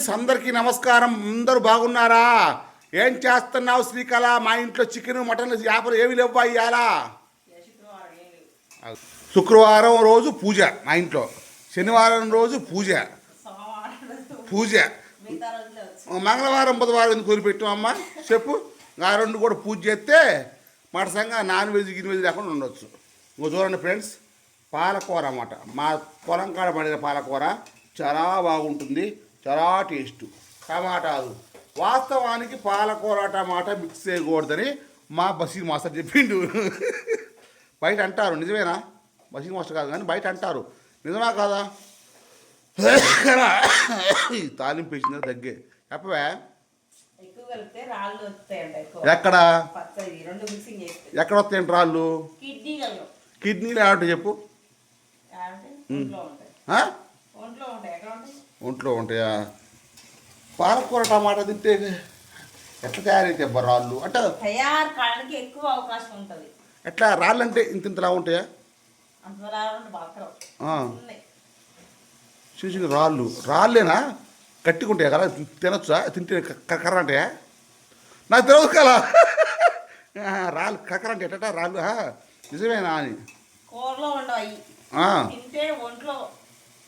Friends అందరికీ నమస్కారం. అందరూ బాగున్నారా? ఏం చేస్తున్నావు శ్రీకళ? మా ఇంట్లో చికెన్ మటన్ చేపలు ఏమి లేవా ఇయ్యాలా? శుక్రవారం రోజు పూజ మా ఇంట్లో. శనివారం రోజు పూజ. పూజ. మంగళవారం బుధవారం ఎందుకు వదిలిపెట్టామమ్మా చెప్పు. ఆ రెండు కూడా పూజ చేస్తే మటసంగా నాన్ వెజ్ గిన్ వెజ్ లేకుండా ఉండొచ్చు. ఇంకో చూడండి ఫ్రెండ్స్ పాలకూర అన్నమాట. మా పొలం కాడ పడిన పాలకూర చాలా బాగుంటుంది. చాలా టేస్ట్. టమాటాలు. వాస్తవానికి పాలకూర టమాటా మిక్స్ చేయకూడదని మా బసీర్ మాస్టర్ చెప్పిండు. బయట అంటారు నిజమేనా? బసీర్ మాస్టర్ కాదు కానీ బయట అంటారు. నిజమా కాదా? తాలింపు వేసిందా దగ్గే. చెప్పవే. ఎక్కడ? ఎక్కడ వస్తాయండి రాళ్ళు? కిడ్నీలు ఏమంటే చెప్పు ఒంట్లో ఉంటాయి? పాలకూర టమాటా తింటే ఎట్లా తయారైతే అబ్బా రాళ్ళు? అంటే తయారు కావడానికి ఎక్కువ అవకాశం ఉంటుంది. ఎట్లా? రాళ్ళు అంటే ఇంత ఇంతలా ఉంటాయా? అంత రాళ్ళు. రాళ్ళేనా? గట్టిగా ఉంటాయా కదా? తినొచ్చా? తింటే క- కక్కర అంటాయా? నాకు తెలియదు కదా? రాళ్ళు కక్కర అంటే ఎట్ట? రాళ్ళు నిజమేనా అని. కూరలో ఉండవు తింటే ఒంట్లో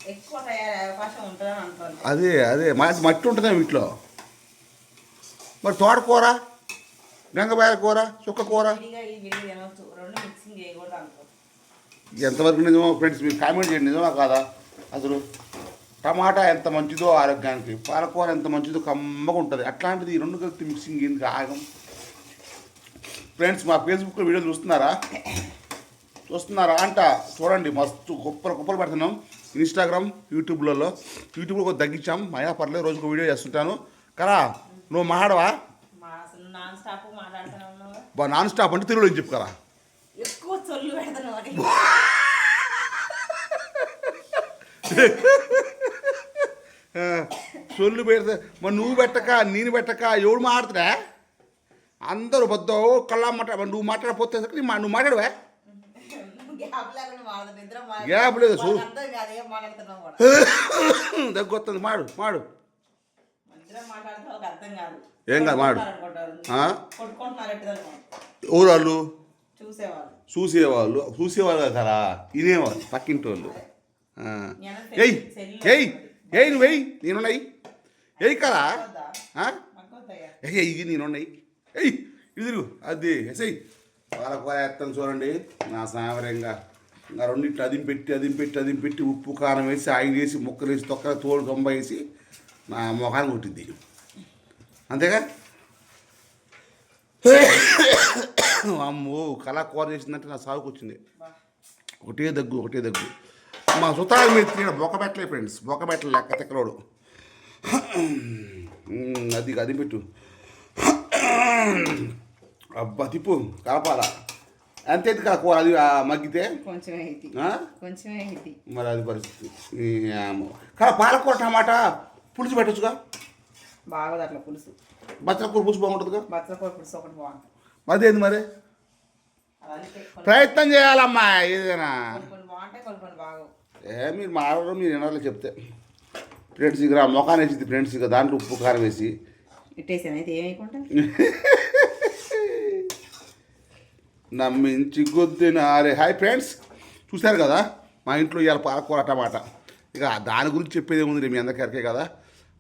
ఎక్కువ తయారయ్యే అవకాశం ఉంటుందని అంటుంది అదే అదే. మా- మట్టి ఉంటుందా వీటిలో? మరి తోటకూర గంగబాయల కూర చుక్క కూర? రెండు మిక్సింగ్ చేయకూడదు ఎంతవరకు నిజమో ఫ్రెండ్స్ మీరు కామెంట్ చేయండి. నిజమా కాదా? అసలు టమాటా ఎంత మంచిదో ఆరోగ్యానికి పాలకూర ఎంత మంచిదో కమ్మగా ఉంటుంది. అట్లాంటిది ఈ రెండు కలిపి మిక్సింగ్ ఎందుకు ఆగం? ఫ్రెండ్స్ మా ఫేస్బుక్లో వీడియో చూస్తున్నారా? చూస్తున్నారా? అంట. చూడండి మస్తు కుప్పలు కుప్పలు పెడుతున్నాం. ఇన్స్టాగ్రామ్ యూట్యూబ్లలో యూట్యూబ్లో కొంచెం తగ్గించాం. అయినా పర్లేదు రోజుకు వీడియో చేస్తుంటాను. కదా నువ్వు మాడవా. బా నాన్ స్టాప్ అంటే తెలుగులో చెప్పు కదా ఎక్కువ చొల్లు పెడితే మరి నువ్వు పెట్టక నేను పెట్టక ఎవడు మాట్లాడుతురా అందరూ బద్దో కళ్ళ మాట్లా మరి నువ్వు మాట్లాడపోతే నువ్వు మాట్లాడవా? గ్యాప్ లేదు, చూ. దగ్గొస్తుంది మాడు మాడు. ఏం కాదు, మాడు. వాళ్ళు చూసేవాళ్ళు. చూసేవాళ్ళు చూసేవాళ్ళు కదా? వినేవాళ్ళు పక్కింటి వాళ్ళు ఆ. ఏయ్ ఏయ్ ఏయ్ నువ్వు వెయ్యి నేనున్నాయి. ఏయ్ కదా? వద్దా? ఆ? మాకు వద్దయ్యా. ఏ ఇది నేనున్నాయి. ఏయ్ ఇదిరు అది ఎసై పాలకూర వేస్తాను చూడండి. నా సామరంగా. ఇంకా రెండింటి అదిం పెట్టి అదిం పెట్టి అదిం పెట్టి ఉప్పు కారం వేసి ఆయిల్ వేసి ముక్కలు వేసి తొక్క తోడు దొంబ వేసి నా మొఖాన్ని కొట్టింది. అంతేగా? అమ్మో కళా కూర చేసిందంటే నా సాగుకు వచ్చింది. ఒకటే దగ్గు ఒకటే దగ్గు. మా సుతాల మీద తిరిగిన బొక్కబెట్టలే ఫ్రెండ్స్ బొక్కబెట్టలే లెక్క తెక్కలోడు. అది అది పెట్టు. అబ్బా తిప్పు కలపాల అంతే కదా కూర అది మగ్గితే మరి అది పరిస్థితి. కానీ పాలకూర టమాటా పులుసు పెట్టచ్చుగా బాగోదు అట్లా పులుసు బచ్చల కూర పులుసు బాగుంటుందిగా బచ్చలకూర పులుసు ఒకటి బాగుంటుంది అదేంది మరి ప్రయత్నం చేయాలమ్మా ఏదైనా ఏ మీరు మాడడం మీరు వినాలి చెప్తే ఫ్రెండ్స్ ఇక మొఖాన్ని వేసింది ఫ్రెండ్స్ ఇక దాంట్లో ఉప్పు కారం వేసి ఇట్టేసాను అయితే ఏమైకుంటా నమ్మించి గుద్దినారే హాయ్ ఫ్రెండ్స్ చూశారు కదా? మా ఇంట్లో ఇవాళ పాలకూర టమాట. ఇక దాని గురించి చెప్పేది ఏముంది మీ అందరికీ కదా?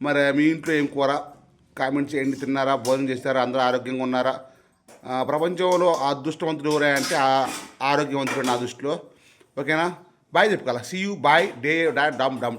మరి మీ ఇంట్లో ఏం కూర? కామెంట్ చేయండి. తిన్నారా? భోజనం చేస్తారా అందరూ ఆరోగ్యంగా ఉన్నారా? ప్రపంచంలో ఆ అదృష్టవంతుడు ఎవరే అంటే ఆరోగ్యవంతుడు నా దృష్టిలో. ఓకేనా? బాయ్ చెప్పుకోవాలా? సీ యూ బాయ్ డే డా డమ్ డమ్